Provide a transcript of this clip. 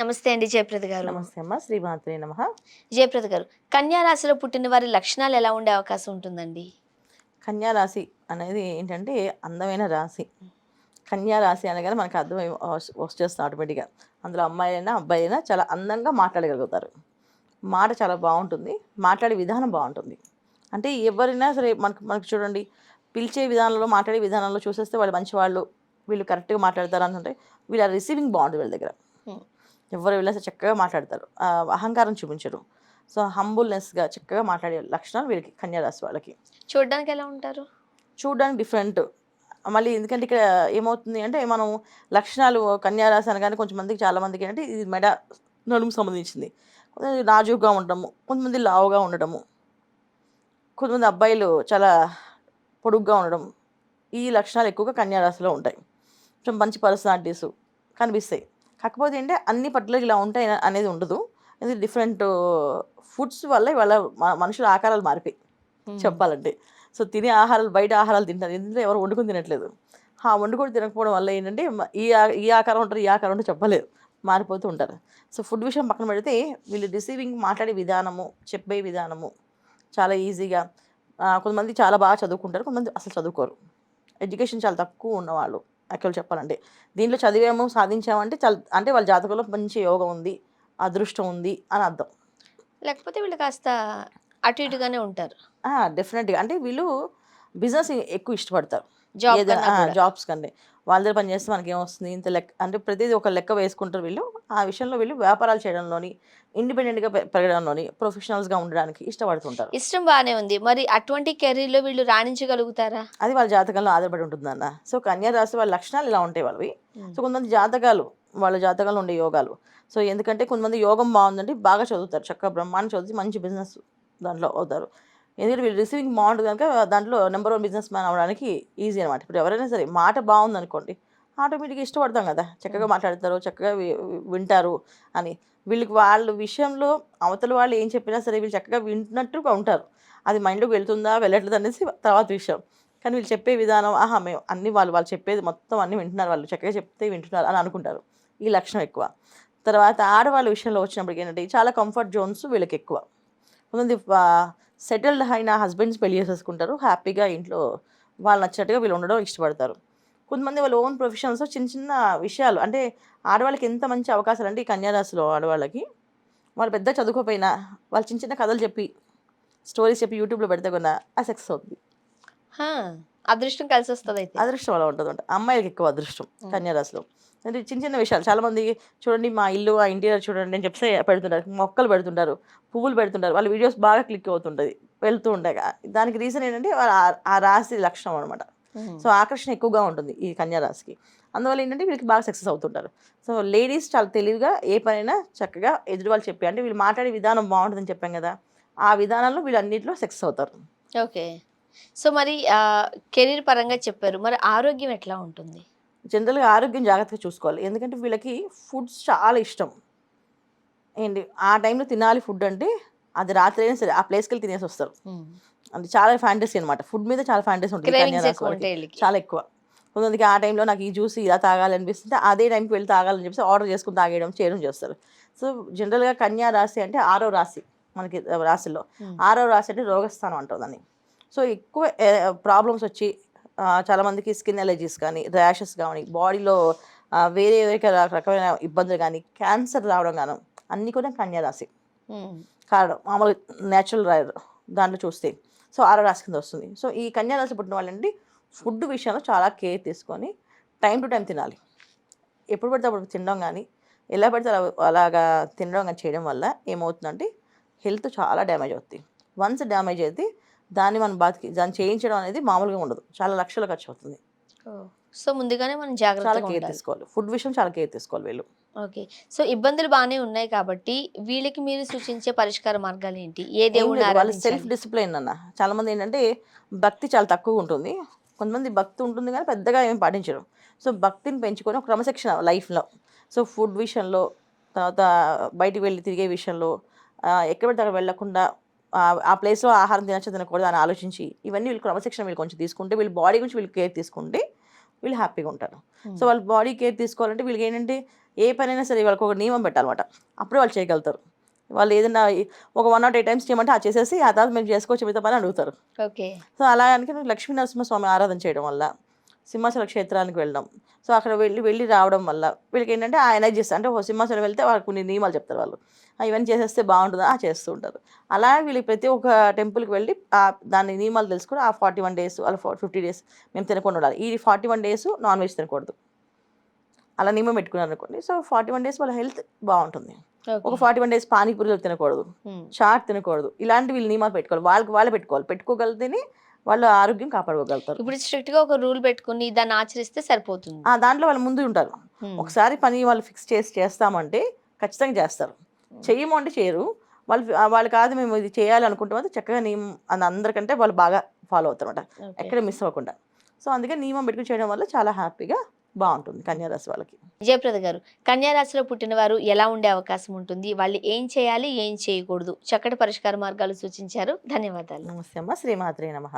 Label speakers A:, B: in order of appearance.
A: నమస్తే అండి జయప్రద గారు.
B: నమస్తే అమ్మ శ్రీమాత్రే నమ.
A: జయప్రద గారు కన్యా రాశిలో పుట్టిన వారి లక్షణాలు ఎలా ఉండే అవకాశం ఉంటుందండి?
B: కన్యా రాశి అనేది ఏంటంటే అందమైన రాశి. కన్యా రాశి అనగానే మనకు అర్థం వచ్చేస్తుంది ఆటోమేటిక్గా. అందులో అమ్మాయి అయినా అబ్బాయి అయినా చాలా అందంగా మాట్లాడగలుగుతారు. మాట చాలా బాగుంటుంది మాట్లాడే విధానం బాగుంటుంది. అంటే ఎవరైనా సరే మనకు మనకు చూడండి పిలిచే విధానంలో మాట్లాడే విధానంలో చూసేస్తే వాళ్ళు మంచి వాళ్ళు వీళ్ళు కరెక్ట్గా మాట్లాడతారు అంటే వీళ్ళ రిసీవింగ్ బాగుంటుంది వీళ్ళ దగ్గర. ఎవరు వెళ్ళినా సరే చక్కగా మాట్లాడతారు. అహంకారం చూపించరు. సో హంబుల్నెస్గా చక్కగా మాట్లాడే లక్షణాలు వీళ్ళకి కన్యా రాశి వాళ్ళకి.
A: చూడడానికి ఎలా ఉంటారు?
B: చూడడానికి డిఫరెంట్. మళ్ళీ ఎందుకంటే ఇక్కడ ఏమవుతుంది అంటే మనం లక్షణాలు కన్యారాశి అనగానే కొంచెం మందికి చాలా మందికి అంటే ఇది మెడ నడుము సంబంధించింది. కొంతమంది నాజుగ్గా ఉండటము కొంతమంది లావుగా ఉండటము కొంతమంది అబ్బాయిలు చాలా పొడుగ్గా ఉండడం ఈ లక్షణాలు ఎక్కువగా కన్యారాశిలో ఉంటాయి. కొంచెం మంచి పర్సనాలిటీస్ కనిపిస్తాయి. కాకపోతే ఏంటంటే అన్ని పర్టికులర్ ఇలా ఉంటాయి అనేది ఉండదు. ఇది డిఫరెంట్ ఫుడ్స్ వల్ల వాళ్ళ మనుషుల ఆకారాలు మారిపోయి చెప్పాలంటే. సో తినే ఆహారాలు బయట ఆహారాలు తింటారు. ఎందుకంటే ఎవరు వండుకొని తినట్లేదు. ఆ వండుకొని తినకపోవడం వల్ల ఏంటంటే ఈ ఈ ఆకారం ఉంటారు ఈ ఆకారం ఉంటారు చెప్పలేదు. మారిపోతూ ఉంటారు. సో ఫుడ్ విషయం పక్కన పెడితే వీళ్ళు రిసీవింగ్ మాట్లాడే విధానము చెప్పే విధానము చాలా ఈజీగా కొంతమంది చాలా బాగా చదువుకుంటారు కొంతమంది అసలు చదువుకోరు. ఎడ్యుకేషన్ చాలా తక్కువ ఉన్నవాళ్ళు. యాక్చువల్ చెప్పాలంటే. దీంట్లో చదివాము సాధించామంటే చాలా అంటే వాళ్ళ జాతకంలో మంచి యోగం ఉంది అదృష్టం ఉంది అని అర్థం.
A: లేకపోతే వీళ్ళు కాస్త అటు ఇటుగానే ఉంటారు.
B: డెఫినెట్గా. అంటే వీళ్ళు బిజినెస్ ఎక్కువ ఇష్టపడతారు. జాబ్స్ కంటే వాళ్ళ దగ్గర పని చేస్తే మనకి ఏమొస్తుంది ఇంత లెక్క అంటే ప్రతిదీ ఒక లెక్క వేసుకుంటారు వీళ్ళు. ఆ విషయంలో వీళ్ళు వ్యాపారాలు చేయడంలోని ఇండిపెండెంట్గా పెరగడంలోని ప్రొఫెషనల్స్గా ఉండడానికి ఇష్టపడుతుంటారు.
A: ఇష్టం బాగానే ఉంది. మరి అటువంటి కెరీర్లో వీళ్ళు రాణించగలుగుతారా?
B: అది వాళ్ళ జాతకంలో ఆధారపడి ఉంటుందన్న. సో కన్యా రాశి వాళ్ళ లక్షణాలు ఇలా ఉంటాయి వాళ్ళవి. సో కొంతమంది జాతకాలు వాళ్ళ జాతకాలు ఉండే యోగాలు. సో ఎందుకంటే కొంతమంది యోగం బాగుందంటే బాగా చదువుతారు. చక్కగా బ్రహ్మాండం చదివి మంచి బిజినెస్ దాంట్లో అవుతారు. ఎందుకంటే వీళ్ళు రిసీవింగ్ బాగుంటుంది కనుక దాంట్లో నెంబర్ వన్ బిజినెస్ మ్యాన్ అవ్వడానికి ఈజీ అనమాట ఇప్పుడు ఎవరైనా సరే మాట బాగుంది అనుకోండి ఆటోమేటిక్గా ఇష్టపడతాం కదా. చక్కగా మాట్లాడతారు చక్కగా వింటారు అని. వీళ్ళకి వాళ్ళ విషయంలో అవతల వాళ్ళు ఏం చెప్పినా సరే వీళ్ళు చక్కగా వింటున్నట్టుగా ఉంటారు. అది మైండ్లోకి వెళ్తుందా వెళ్ళట్లేదు అనేసి తర్వాత విషయం. కానీ వీళ్ళు చెప్పే విధానం ఆహా మేము అన్ని వాళ్ళు వాళ్ళు చెప్పేది మొత్తం అన్ని వింటున్నారు వాళ్ళు. చక్కగా చెప్తే వింటున్నారు అని అనుకుంటారు. ఈ లక్షణం ఎక్కువ. తర్వాత ఆడవాళ్ళ విషయంలో వచ్చినప్పటికి ఏంటంటే చాలా కంఫర్ట్ జోన్స్ వీళ్ళకి ఎక్కువ. కొంతమంది సెటిల్డ్ అయిన హస్బెండ్స్ పెళ్ళి చేసేసుకుంటారు. హ్యాపీగా ఇంట్లో వాళ్ళు నచ్చినట్టుగా వీళ్ళు ఉండడం ఇష్టపడతారు. కొంతమంది వాళ్ళ ఓన్ ప్రొఫెషన్స్ చిన్న చిన్న విషయాలు అంటే ఆడవాళ్ళకి ఎంత మంచి అవకాశాలు అంటే ఈ కన్యారాశిలో ఆడవాళ్ళకి వాళ్ళు పెద్ద చదువుకోపోయినా వాళ్ళు చిన్న చిన్న కథలు చెప్పి స్టోరీస్ చెప్పి యూట్యూబ్లో పెడితే కొన్నా ఆ సక్సెస్ అవుతుంది
A: అదృష్టం కలిసి వస్తుంది అయితే
B: అదృష్టం అలా ఉంటుంది అంట అమ్మాయిలకి ఎక్కువ అదృష్టం కన్యారాశిలో. అంటే చిన్న చిన్న విషయాలు. చాలా మంది చూడండి మా ఇల్లు ఆ ఇంటీరియర్ చూడండి అని చెప్తే పెడుతుంటారు మొక్కలు పెడుతుంటారు పువ్వులు పెడుతుంటారు వాళ్ళ వీడియోస్ బాగా క్లిక్ అవుతుంటుంది వెళ్తూ ఉంటాయి దానికి రీజన్ ఏంటంటే వాళ్ళ ఆ- రాశి లక్షణం అనమాట. సో ఆకర్షణ ఎక్కువగా ఉంటుంది ఈ కన్యా రాశికి అందువల్ల ఏంటంటే వీళ్ళకి బాగా సక్సెస్ అవుతుంటారు. సో లేడీస్ చాలా తెలివిగా ఏ పనైనా చక్కగా ఎదురు వాళ్ళు చెప్పి అంటే వీళ్ళు మాట్లాడే విధానం బాగుంటుందని చెప్పాం కదా ఆ విధానంలో వీళ్ళు అన్నింటిలో సక్సెస్ అవుతారు.
A: ఓకే. సో మరి కెరీర్ పరంగా చెప్పారు. మరి ఆరోగ్యం ఎట్లా ఉంటుంది?
B: జనరల్గా ఆరోగ్యం జాగ్రత్తగా చూసుకోవాలి. ఎందుకంటే వీళ్ళకి ఫుడ్స్ చాలా ఇష్టం. ఏంటి ఆ టైంలో తినాలి ఫుడ్ అంటే అది రాత్రి అయినా సరే ఆ ప్లేస్కి వెళ్ళి తినేసి వస్తారు. అంటే చాలా ఫ్యాంటసీ అనమాట ఫుడ్ మీద చాలా ఫ్యాంటసీ ఉంటుంది. చాలా ఎక్కువ. కొంతమందికి ఆ టైంలో నాకు ఈ జ్యూస్ ఇలా తాగాలి అనిపిస్తుంటే అదే టైంకి వెళ్ళి తాగాలని చెప్పేసి ఆర్డర్ చేసుకుని తాగేయడం చేయడం చేస్తారు. సో జనరల్గా కన్యా రాశి అంటే ఆరో రాశి మనకి రాశిలో. ఆరో రాశి అంటే రోగస్థానం అంటాం దాన్ని. సో ఎక్కువ ప్రాబ్లమ్స్ వచ్చి ఆ, చాలా మందికి స్కిన్ ఎలర్జీస్ కానీ ర్యాషెస్ కానీ బాడీలో వేరే వేరే రక- రకమైన ఇబ్బందులు కానీ క్యాన్సర్ రావడం కానీ అన్నీ కూడా కన్యా రాశి
A: Hmm.
B: కారణం మామూలు న్యాచురల్ రాయర్ దాంట్లో చూస్తే. సో ఆరో రాశి కింద వస్తుంది. సో ఈ కన్యా రాశి పుట్టిన వాళ్ళండి ఫుడ్ విషయంలో చాలా కేర్ తీసుకొని టైం టు టైం తినాలి. ఎప్పుడు పడితే అప్పుడు తినడం కానీ ఎలా పడితే అలా అలాగా తినడం కానీ చేయడం వల్ల ఏమవుతుందంటే హెల్త్ చాలా డ్యామేజ్ అవుతుంది వన్స్ డ్యామేజ్ అయితే దాన్ని మనం బతికి దాన్ని చేయించడం అనేది మామూలుగా ఉండదు. చాలా లక్షలు ఖర్చు అవుతుంది.
A: సో ముందుగానే మనం జాగ్రత్తగా
B: కేర్ తీసుకోవాలి. ఫుడ్ విషయం చాలా కేర్ తీసుకోవాలి వీళ్ళు.
A: ఓకే. సో ఇబ్బందులు బాగానే ఉన్నాయి కాబట్టి వీళ్ళకి మీరు సూచించే పరిష్కార మార్గాలు ఏంటి? ఏ
B: వాళ్ళ సెల్ఫ్? డిసిప్లైన్ అన్న. చాలా మంది ఏంటంటే భక్తి చాలా తక్కువ ఉంటుంది. కొంతమంది భక్తి ఉంటుంది కానీ పెద్దగా ఏం పాటించరు. సో భక్తిని పెంచుకొని ఒక క్రమశిక్షణ లైఫ్లో. సో ఫుడ్ విషయంలో తర్వాత బయటికి వెళ్ళి తిరిగే విషయంలో ఎక్కడ పడితే అక్కడ వెళ్ళకుండా ఆ- ప్లేస్లో ఆహారం తినచ్చు తినకూడదు అని ఆలోచించి ఇవన్నీ వీళ్ళు క్రమశిక్షణ వీళ్ళు కొంచెం తీసుకుంటే వీళ్ళ బాడీ గురించి వీళ్ళు కేర్ తీసుకుంటే వీళ్ళు హ్యాపీగా ఉంటారు.
A: Hmm.
B: సో వాళ్ళ బాడీ కేర్ తీసుకోవాలంటే వీళ్ళకి ఏంటంటే ఏ పనైనా సరే వాళ్ళకి ఒక నియమం పెట్టాలన్నమాట. అప్పుడే వాళ్ళు చేయగలుగుతారు. వాళ్ళు ఏదైనా ఒక వన్ నాట్ ఎయిట్ టైమ్స్ చేయమంటే ఆ చేసేసి ఆ తర్వాత మేము చేసుకోవచ్చు మిగతా పని అడుగుతారు.
A: ఓకే
B: సో అలా అనుకుని లక్ష్మీ నరసింహస్వామి ఆరాధన చేయడం వల్ల సింహాచల క్షేత్రానికి వెళ్ళడం. సో అక్కడ వెళ్ళి వెళ్ళి రావడం వల్ల వీళ్ళకి ఏంటంటే ఆ ఎనర్జీస్ అంటే సింహాచలం వెళ్తే వాళ్ళకి కొన్ని నియమాలు చెప్తారు వాళ్ళు. ఇవన్నీ చేసేస్తే బాగుంటుందా? ఆ చేస్తూ ఉంటారు. అలా వీళ్ళకి ప్రతి ఒక్క టెంపుల్కి వెళ్ళి ఆ దాని నియమాలు తెలుసుకుని ఆ ఫార్టీ వన్ డేస్ అలా ఫిఫ్టీ డేస్ మేము తినకుండా ఉండాలి. ఈ forty one days non veg తినకూడదు. అలా నియమం పెట్టుకున్నారు అనుకోండి. సో ఫార్టీ వన్ డేస్ వాళ్ళ హెల్త్ బాగుంటుంది. ఒక ఫార్టీ వన్ డేస్ పానీపూరీలు తినకూడదు. చాట్ తినకూడదు. ఇలాంటి వీళ్ళు నియమాలు పెట్టుకోవాలి. వాళ్ళకి వాళ్ళే పెట్టుకోవాలి. పెట్టుకోగలితేనే వాళ్ళు ఆరోగ్యం కాపాడుకోగలుగుతారు.
A: ఇప్పుడు స్ట్రిక్ట్గా ఒక రూల్ పెట్టుకుని దాన్ని ఆచరిస్తే సరిపోతుంది.
B: ఆ దాంట్లో వాళ్ళు ముందు ఉంటారు. ఒకసారి పని వాళ్ళు ఫిక్స్ చేసి చేస్తామంటే ఖచ్చితంగా చేస్తారు. చెయ్యము అంటే చేయరు. వాళ్ళు వాళ్ళు కాదు మేము ఇది చేయాలి అనుకుంటాం చక్కగా నియమం అది అందరికంటే వాళ్ళు బాగా ఫాలో అవుతారు అనమాట. ఎక్కడ మిస్ అవ్వకుండా. సో అందుకే నియమం పెట్టుకుని చేయడం వల్ల చాలా హ్యాపీగా బాగుంటుంది కన్యారాశి వాళ్ళకి.
A: జయప్రద గారు కన్యా రాశిలో పుట్టిన వారు ఎలా ఉండే అవకాశం ఉంటుంది? వాళ్ళు ఏం చేయాలి ఏం చేయకూడదు? చక్కటి పరిష్కార మార్గాలు సూచించారు. ధన్యవాదాలు.
B: నమస్తే అమ్మ. శ్రీమాత్రే నమ.